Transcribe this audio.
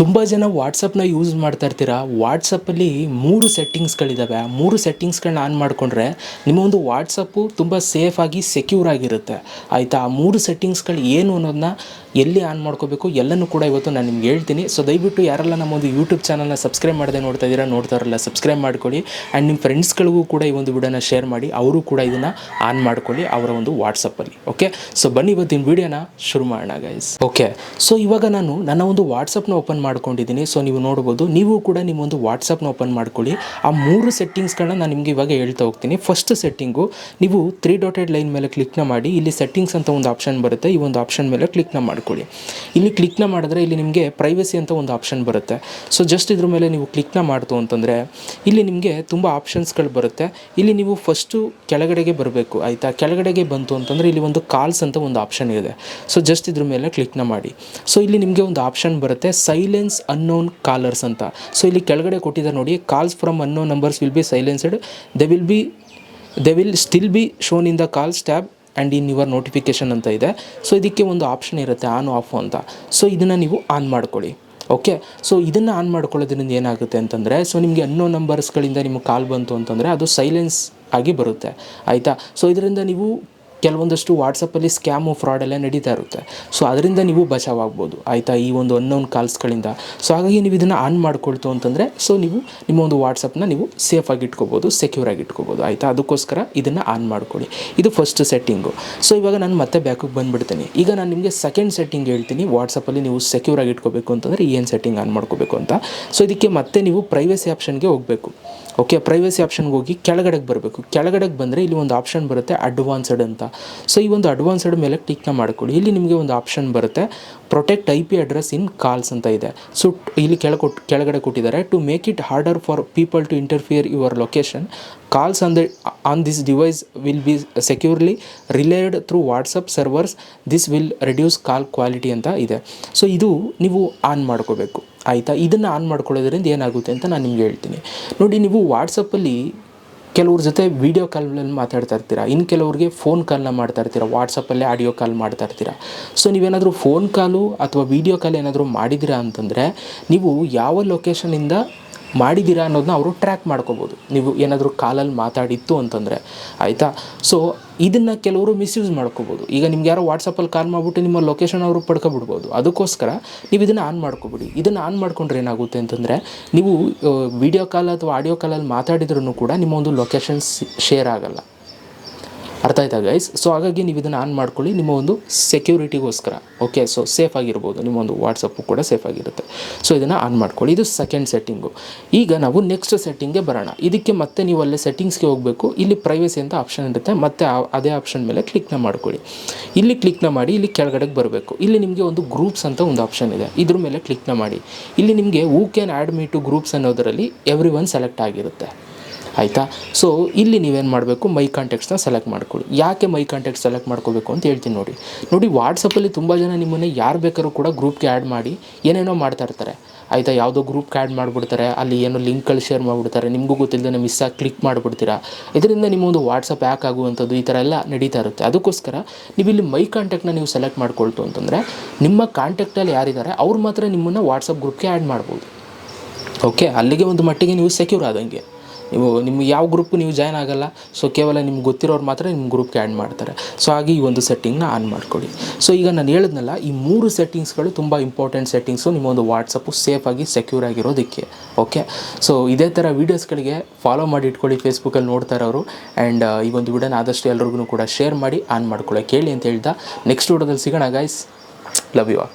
ತುಂಬ ಜನ ವಾಟ್ಸಪ್ನ ಯೂಸ್ ಮಾಡ್ತಾ ಇರ್ತೀರಾ? ವಾಟ್ಸಪ್ಪಲ್ಲಿ ಮೂರು ಸೆಟ್ಟಿಂಗ್ಸ್ಗಳಿದ್ದಾವೆ ಆ ಮೂರು ಸೆಟ್ಟಿಂಗ್ಸ್ಗಳನ್ನ ಆನ್ ಮಾಡಿಕೊಂಡ್ರೆ ನಿಮ್ಮ ಒಂದು ವಾಟ್ಸಪ್ಪು ತುಂಬ ಸೇಫಾಗಿ ಸೆಕ್ಯೂರ್ ಆಗಿರುತ್ತೆ. ಆಯಿತಾ? ಆ ಮೂರು ಸೆಟ್ಟಿಂಗ್ಸ್ಗಳು ಏನು ಅನ್ನೋದನ್ನ ಎಲ್ಲಿ ಆನ್ ಮಾಡ್ಕೋಬೇಕು? ಎಲ್ಲನೂ ಕೂಡ ಇವತ್ತು ನಾನು ನಿಮ್ಗೆ ಹೇಳ್ತೀನಿ. ಸೊ ದಯವಿಟ್ಟು ಯಾರೆಲ್ಲ ನಮ್ಮ ಒಂದು ಯೂಟ್ಯೂಬ್ ಚಾನಲ್ನ ಸಬ್ಸ್ಕ್ರೈಬ್ ಮಾಡದೆ ನೋಡ್ತಾ ಇದ್ದೀರಾ ನೋಡ್ತಾರಲ್ಲ ಸಬ್ಸ್ಕ್ರೈಬ್ ಮಾಡ್ಕೊಳ್ಳಿ. ಆ್ಯಂಡ್ ನಿಮ್ಮ ಫ್ರೆಂಡ್ಸ್ಗಳಿಗೂ ಕೂಡ ಈ ಒಂದು ವಿಡಿಯೋನ ಶೇರ್ ಮಾಡಿ. ಅವರು ಕೂಡ ಇದನ್ನು ಆನ್ ಮಾಡ್ಕೊಳ್ಳಿ ಅವರ ಒಂದು ವಾಟ್ಸಪ್ಪಲ್ಲಿ ಓಕೆ ಸೊ ಬನ್ನಿ ಇವತ್ತಿನ ವಿಡಿಯೋನ ಶುರು ಮಾಡೋಣ ಗೈಸ್ ಓಕೆ ಸೊ ಇವಾಗ ನಾನು ನನ್ನ ಒಂದು ವಾಟ್ಸಪ್ನ ಓಪನ್ ಮಾಡ್ಕೊಂಡಿದ್ದೀನಿ. ಸೊ ನೀವು ನೋಡ್ಬೋದು, ನೀವು ಕೂಡ ನಿಮ್ಮ ಒಂದು ವಾಟ್ಸಪ್ನ ಓಪನ್ ಮಾಡ್ಕೊಳ್ಳಿ. ಆ ಮೂರು ಸೆಟ್ಟಿಂಗ್ಸ್ಗಳನ್ನ ನಾನು ನಿಮಗೆ ಇವಾಗ ಹೇಳ್ತಾ ಹೋಗ್ತೀನಿ. ಫಸ್ಟ್ ಸೆಟ್ಟಿಂಗು ನೀವು ತ್ರೀ ಡಾಟೆಡ್ ಲೈನ್ ಮೇಲೆ ಕ್ಲಿಕ್ನ ಮಾಡಿ, ಇಲ್ಲಿ ಸೆಟ್ಟಿಂಗ್ಸ್ ಅಂತ ಒಂದು ಆಪ್ಷನ್ ಬರುತ್ತೆ. ಈ ಒಂದು ಆಪ್ಷನ್ ಮೇಲೆ ಕ್ಲಿಕ್ನ ಮಾಡ್ಕೊಳ್ಳಿ. ಇಲ್ಲಿ ಕ್ಲಿಕ್ನ ಮಾಡಿದ್ರೆ ಇಲ್ಲಿ ನಿಮಗೆ ಪ್ರೈವಸಿ ಅಂತ ಒಂದು ಆಪ್ಷನ್ ಬರುತ್ತೆ. ಸೊ ಜಸ್ಟ್ ಇದ್ರ ಮೇಲೆ ನೀವು ಕ್ಲಿಕ್ನ ಮಾಡ್ತು ಅಂತಂದರೆ, ಇಲ್ಲಿ ನಿಮಗೆ ತುಂಬ ಆಪ್ಷನ್ಸ್ಗಳು ಬರುತ್ತೆ. ಇಲ್ಲಿ ನೀವು ಫಸ್ಟು ಕೆಳಗಡೆಗೆ ಬರಬೇಕು, ಆಯಿತಾ? ಕೆಳಗಡೆಗೆ ಬಂತು ಅಂತಂದರೆ ಇಲ್ಲಿ ಒಂದು ಕಾಲ್ಸ್ ಅಂತ ಒಂದು ಆಪ್ಷನ್ ಇದೆ. ಸೊ ಜಸ್ಟ್ ಇದ್ರ ಮೇಲೆ ಕ್ಲಿಕ್ನ ಮಾಡಿ. ಸೊ ಇಲ್ಲಿ ನಿಮಗೆ ಒಂದು ಆಪ್ಷನ್ ಬರುತ್ತೆ. ಸೈಲೆನ್ಸ್ ಅನ್ನೋನ್ ಕಾಲರ್ಸ್ ಅಂತ. ಸೊ ಇಲ್ಲಿ ಕೆಳಗಡೆ ಕೊಟ್ಟಿದ್ದಾರೆ ನೋಡಿ calls from unknown numbers will be silenced they will be they will still be shown in the calls tab and in your notification ಅಂತ ಇದೆ. ಸೊ ಇದಕ್ಕೆ ಒಂದು ಆಪ್ಷನ್ ಇರುತ್ತೆ ಆನ್ ಆಫ್ ಅಂತ. ಸೊ ಇದನ್ನು ನೀವು ಆನ್ ಮಾಡ್ಕೊಳ್ಳಿ. ಓಕೆ ಸೊ ಇದನ್ನು ಆನ್ ಮಾಡ್ಕೊಳ್ಳೋದ್ರಿಂದ ಏನಾಗುತ್ತೆ ಅಂತಂದರೆ ಸೊ ನಿಮಗೆ ಅನ್ನೋ ನಂಬರ್ಸ್ಗಳಿಂದ ನಿಮಗೆ ಕಾಲ್ ಬಂತು ಅಂತಂದರೆ, ಅದು ಸೈಲೆನ್ಸ್ ಆಗಿ ಬರುತ್ತೆ. ಆಯಿತಾ? ಸೊ ಇದರಿಂದ ನೀವು ಕೆಲವೊಂದಷ್ಟು ವಾಟ್ಸಪ್ಪಲ್ಲಿ ಸ್ಕ್ಯಾಮು ಫ್ರಾಡ್ ಎಲ್ಲ ನಡೀತಾ ಇರುತ್ತೆ. ಸೊ ಅದರಿಂದ ನೀವು ಬಚಾವಾಗ್ಬೋದು. ಆಯಿತಾ? ಈ ಒಂದು ಅನ್ನೋನ್ ಕಾಲ್ಸ್ಗಳಿಂದ ಸೊ ಹಾಗಾಗಿ ನೀವು ಇದನ್ನು ಆನ್ ಮಾಡ್ಕೊಳ್ತು ಅಂತಂದರೆ ಸೊ ನೀವು ನಿಮ್ಮ ಒಂದು ವಾಟ್ಸಪ್ನ ನೀವು ಸೇಫಾಗಿ ಇಟ್ಕೋಬೋದು ಸೆಕ್ಯೂರ್ ಆಗಿ ಇಟ್ಕೋಬೋದು. ಆಯಿತಾ? ಅದಕ್ಕೋಸ್ಕರ ಇದನ್ನು ಆನ್ ಮಾಡ್ಕೊಳ್ಳಿ. ಇದು ಫಸ್ಟ್ ಸೆಟ್ಟಿಂಗು ಸೊ ಇವಾಗ ನಾನು ಮತ್ತೆ ಬ್ಯಾಕಿಗೆ ಬಂದುಬಿಡ್ತೀನಿ. ಈಗ ನಾನು ನಿಮಗೆ ಸೆಕೆಂಡ್ ಸೆಟ್ಟಿಂಗ್ ಹೇಳ್ತೀನಿ. ವಾಟ್ಸಪ್ಪಲ್ಲಿ ನೀವು ಸೆಕ್ಯೂರ್ ಆಗಿ ಇಟ್ಕೋಬೇಕು ಅಂತಂದರೆ ಏನು ಸೆಟ್ಟಿಂಗ್ ಆನ್ ಮಾಡ್ಕೋಬೇಕು ಅಂತ. ಸೊ ಇದಕ್ಕೆ ಮತ್ತೆ ನೀವು ಪ್ರೈವಸಿ ಆಪ್ಷನ್ಗೆ ಹೋಗಬೇಕು. ಓಕೆ ಪ್ರೈವಸಿ ಆಪ್ಷನ್ಗೆ ಹೋಗಿ ಕೆಳಗಡೆಗೆ ಬರಬೇಕು. ಕೆಳಗಡೆಗೆ ಬಂದರೆ ಇಲ್ಲಿ ಒಂದು ಆಪ್ಷನ್ ಬರುತ್ತೆ ಅಡ್ವಾನ್ಸ್ಡ್ ಅಂತ. ಸೊ ಈ ಒಂದು ಅಡ್ವಾನ್ಸ್ಡ್ ಮೇಲೆ ಟಿಕ್ನ ಮಾಡ್ಕೊಳ್ಳಿ. ಇಲ್ಲಿ ನಿಮಗೆ ಒಂದು ಆಪ್ಷನ್ ಬರುತ್ತೆ. Protect I P address in calls ಅಂತ ಇದೆ. ಸೊ ಇಲ್ಲಿ ಕೆಳ ಕೊಟ್ಟು ಕೆಳಗಡೆ ಕೊಟ್ಟಿದ್ದಾರೆ. To make it harder for people to interfere your location calls on the on this device will be securely relayed through WhatsApp servers this will reduce call quality ಅಂತ ಇದೆ. So ಇದು ನೀವು ಆನ್ ಮಾಡ್ಕೋಬೇಕು. ಆಯಿತಾ? ಇದನ್ನು ಆನ್ ಮಾಡ್ಕೊಳ್ಳೋದ್ರಿಂದ ಏನಾಗುತ್ತೆ ಅಂತ ನಾನು ನಿಮ್ಗೆ ಹೇಳ್ತೀನಿ. ನೋಡಿ, ನೀವು ವಾಟ್ಸಪ್ಪಲ್ಲಿ ಕೆಲವ್ರ ಜೊತೆ ವೀಡಿಯೋ ಕಾಲ್ಗಳಲ್ಲಿ ಮಾತಾಡ್ತಾ ಇರ್ತೀರಾ? ಇನ್ನು ಕೆಲವ್ರಿಗೆ ಫೋನ್ ಕಾಲ್ನ ಮಾಡ್ತಾ ಇರ್ತೀರಾ? ವಾಟ್ಸಪ್ಪಲ್ಲೇ ಆಡಿಯೋ ಕಾಲ್ ಮಾಡ್ತಾ ಇರ್ತೀರಾ? ಸೊ ನೀವೇನಾದರೂ ಫೋನ್ ಕಾಲು ಅಥವಾ ವೀಡಿಯೋ ಕಾಲ್ ಏನಾದರೂ ಮಾಡಿದಿರ ಅಂತಂದರೆ, ನೀವು ಯಾವ ಲೊಕೇಶನಿಂದ ಮಾಡಿದ್ದೀರಾ ಅನ್ನೋದನ್ನ ಅವರು ಟ್ರ್ಯಾಕ್ ಮಾಡ್ಕೋಬೋದು. ನೀವು ಏನಾದರೂ ಕಾಲಲ್ಲಿ ಮಾತಾಡಿತ್ತು ಅಂತಂದರೆ, ಆಯಿತಾ? ಸೊ ಇದನ್ನು ಕೆಲವರು ಮಿಸ್ಯೂಸ್ ಮಾಡ್ಕೋಬೋದು. ಈಗ ನಿಮ್ಗೆ ಯಾರೋ ವಾಟ್ಸಪ್ಪಲ್ಲಿ ಕಾಲ್ ಮಾಡಿಬಿಟ್ಟು ನಿಮ್ಮ ಲೊಕೇಶನ್ ಅವರು ಪಡ್ಕೊಬಿಡ್ಬೋದು. ಅದಕ್ಕೋಸ್ಕರ ನೀವು ಇದನ್ನು ಆನ್ ಮಾಡ್ಕೊಬಿಡಿ. ಇದನ್ನು ಆನ್ ಮಾಡ್ಕೊಂಡ್ರೆ ಏನಾಗುತ್ತೆ ಅಂತಂದರೆ, ನೀವು ವಿಡಿಯೋ ಕಾಲ್ ಅಥವಾ ಆಡಿಯೋ ಕಾಲಲ್ಲಿ ಮಾತಾಡಿದ್ರೂ ಕೂಡ ನಿಮ್ಮ ಒಂದು ಲೊಕೇಶನ್ ಶೇರ್ ಆಗಲ್ಲ. ಅರ್ಥ ಆಯ್ತಾ ಗೈಸ್ ಸೊ ಹಾಗಾಗಿ ನೀವು ಇದನ್ನು ಆನ್ ಮಾಡ್ಕೊಳ್ಳಿ. ನಿಮ್ಮ ಒಂದು ಸೆಕ್ಯೂರಿಟಿಗೋಸ್ಕರ ಓಕೆ ಸೊ ಸೇಫ್ ಆಗಿರ್ಬೋದು. ನಿಮ್ಮ ಒಂದು ವಾಟ್ಸಪ್ಪು ಕೂಡ ಸೇಫ್ ಆಗಿರುತ್ತೆ. ಸೊ ಇದನ್ನು ಆನ್ ಮಾಡ್ಕೊಳ್ಳಿ. ಇದು ಸೆಕೆಂಡ್ ಸೆಟ್ಟಿಂಗು ಈಗ ನಾವು ನೆಕ್ಸ್ಟ್ ಸೆಟ್ಟಿಂಗ್ಗೆ ಬರೋಣ. ಇದಕ್ಕೆ ಮತ್ತೆ ನೀವು ಅಲ್ಲೇ ಸೆಟ್ಟಿಂಗ್ಸ್ಗೆ ಹೋಗಬೇಕು. ಇಲ್ಲಿ ಪ್ರೈವಸಿ ಅಂತ ಆಪ್ಷನ್ ಇರುತ್ತೆ. ಮತ್ತೆ ಅದೇ ಆಪ್ಷನ್ ಮೇಲೆ ಕ್ಲಿಕ್ನ ಮಾಡ್ಕೊಳ್ಳಿ. ಇಲ್ಲಿ ಕ್ಲಿಕ್ನ ಮಾಡಿ, ಇಲ್ಲಿ ಕೆಳಗಡೆಗೆ ಬರಬೇಕು. ಇಲ್ಲಿ ನಿಮಗೆ ಒಂದು ಗ್ರೂಪ್ಸ್ ಅಂತ ಒಂದು ಆಪ್ಷನ್ ಇದೆ. ಇದ್ರ ಮೇಲೆ ಕ್ಲಿಕ್ನ ಮಾಡಿ. ಇಲ್ಲಿ ನಿಮಗೆ who can add me to groups ಅನ್ನೋದರಲ್ಲಿ every select ಆಗಿರುತ್ತೆ. ಆಯಿತಾ? ಸೊ ಇಲ್ಲಿ ನೀವೇನು ಮಾಡಬೇಕು? ಮೈ ಕಾಂಟ್ಯಾಕ್ಟ್ಸ್ನ ಸೆಲೆಕ್ಟ್ ಮಾಡ್ಕೊಳ್ಳಿ. ಯಾಕೆ ಮೈ ಕಾಂಟ್ಯಾಕ್ಟ್ ಸೆಲೆಕ್ಟ್ ಮಾಡ್ಕೋಬೇಕು ಅಂತ ಹೇಳ್ತೀನಿ ನೋಡಿ. ನೋಡಿ ವಾಟ್ಸಪ್ಪಲ್ಲಿ ತುಂಬ ಜನ ನಿಮ್ಮನ್ನು ಯಾರು ಬೇಕಾದ್ರೂ ಕೂಡ ಗ್ರೂಪ್ಗೆ ಆ್ಯಡ್ ಮಾಡಿ ಏನೇನೋ ಮಾಡ್ತಾ ಇರ್ತಾರೆ. ಆಯಿತಾ? ಯಾವುದೋ ಗ್ರೂಪ್ಗೆ ಆ್ಯಡ್ ಮಾಡಿಬಿಡ್ತಾರೆ. ಅಲ್ಲಿ ಏನೋ ಲಿಂಕ್ಗಳು ಶೇರ್ ಮಾಡಿಬಿಡ್ತಾರೆ. ನಿಮಗೂ ಗೊತ್ತಿಲ್ಲದೆ ಮಿಸ್ ಆಗಿ ಕ್ಲಿಕ್ ಮಾಡಿಬಿಡ್ತೀರಾ. ಇದರಿಂದ ನಿಮ್ಮೊಂದು ವಾಟ್ಸಪ್ ಹ್ಯಾಕ್ ಆಗುವಂಥದ್ದು ಈ ಥರ ಎಲ್ಲ ನಡೀತಾ ಇರುತ್ತೆ. ಅದಕ್ಕೋಸ್ಕರ ನೀವು ಇಲ್ಲಿ ಮೈ ಕಾಂಟ್ಯಾಕ್ಟ್ನ ನೀವು ಸೆಲೆಕ್ಟ್ ಮಾಡ್ಕೊಳ್ತು ಅಂತಂದರೆ ನಿಮ್ಮ ಕಾಂಟ್ಯಾಕ್ಟಲ್ಲಿ ಯಾರಿದ್ದಾರೆ ಅವ್ರು ಮಾತ್ರ ನಿಮ್ಮನ್ನು ವಾಟ್ಸಪ್ ಗ್ರೂಪ್ಗೆ ಆ್ಯಡ್ ಮಾಡ್ಬೋದು. ಓಕೆ ಅಲ್ಲಿಗೆ ಒಂದು ಮಟ್ಟಿಗೆ ನೀವು ಸೆಕ್ಯೂರ್ ಆದಂಗೆ. ನೀವು ನಿಮ್ಗೆ ಯಾವ ಗ್ರೂಪ್ ನೀವು ಜಾಯ್ನ್ ಆಗಲ್ಲ ಸೊ ಕೇವಲ ನಿಮ್ಗೆ ಗೊತ್ತಿರೋರು ಮಾತ್ರ ನಿಮ್ಮ ಗ್ರೂಪ್ಗೆ ಆ್ಯಡ್ ಮಾಡ್ತಾರೆ. ಸೊ ಹಾಗೆ ಈ ಒಂದು ಸೆಟ್ಟಿಂಗ್ನ ಆನ್ ಮಾಡ್ಕೊಳ್ಳಿ. ಸೊ ಈಗ ನಾನು ಹೇಳಿದ್ನಲ್ಲ, ಈ ಮೂರು ಸೆಟ್ಟಿಂಗ್ಸ್ಗಳು ತುಂಬ ಇಂಪಾರ್ಟೆಂಟ್ ಸೆಟ್ಟಿಂಗ್ಸು ನಿಮ್ಮ ಒಂದು ವಾಟ್ಸಪ್ಪು ಸೇಫಾಗಿ ಸೆಕ್ಯೂರ್ ಆಗಿರೋದಕ್ಕೆ ಓಕೆ ಸೊ ಇದೇ ಥರ ವೀಡಿಯೋಸ್ಗಳಿಗೆ ಫಾಲೋ ಮಾಡಿ ಇಟ್ಕೊಳ್ಳಿ ಫೇಸ್ಬುಕ್ಕಲ್ಲಿ ನೋಡ್ತಾರೆ ಅವರು ಆ್ಯಂಡ್ ಈ ಒಂದು ವಿಡಿಯೋನ ಆದಷ್ಟು ಎಲ್ರಿಗೂ ಕೂಡ ಶೇರ್ ಮಾಡಿ ಆನ್ ಮಾಡ್ಕೊಳ್ಳಿ. ಕೇಳಿ ಅಂತ ಹೇಳ್ತಾ ನೆಕ್ಸ್ಟ್ ವಿಡಿಯೋದಲ್ಲಿ ಸಿಗೋಣ ಗೈಸ್ ಲವ್ ಯು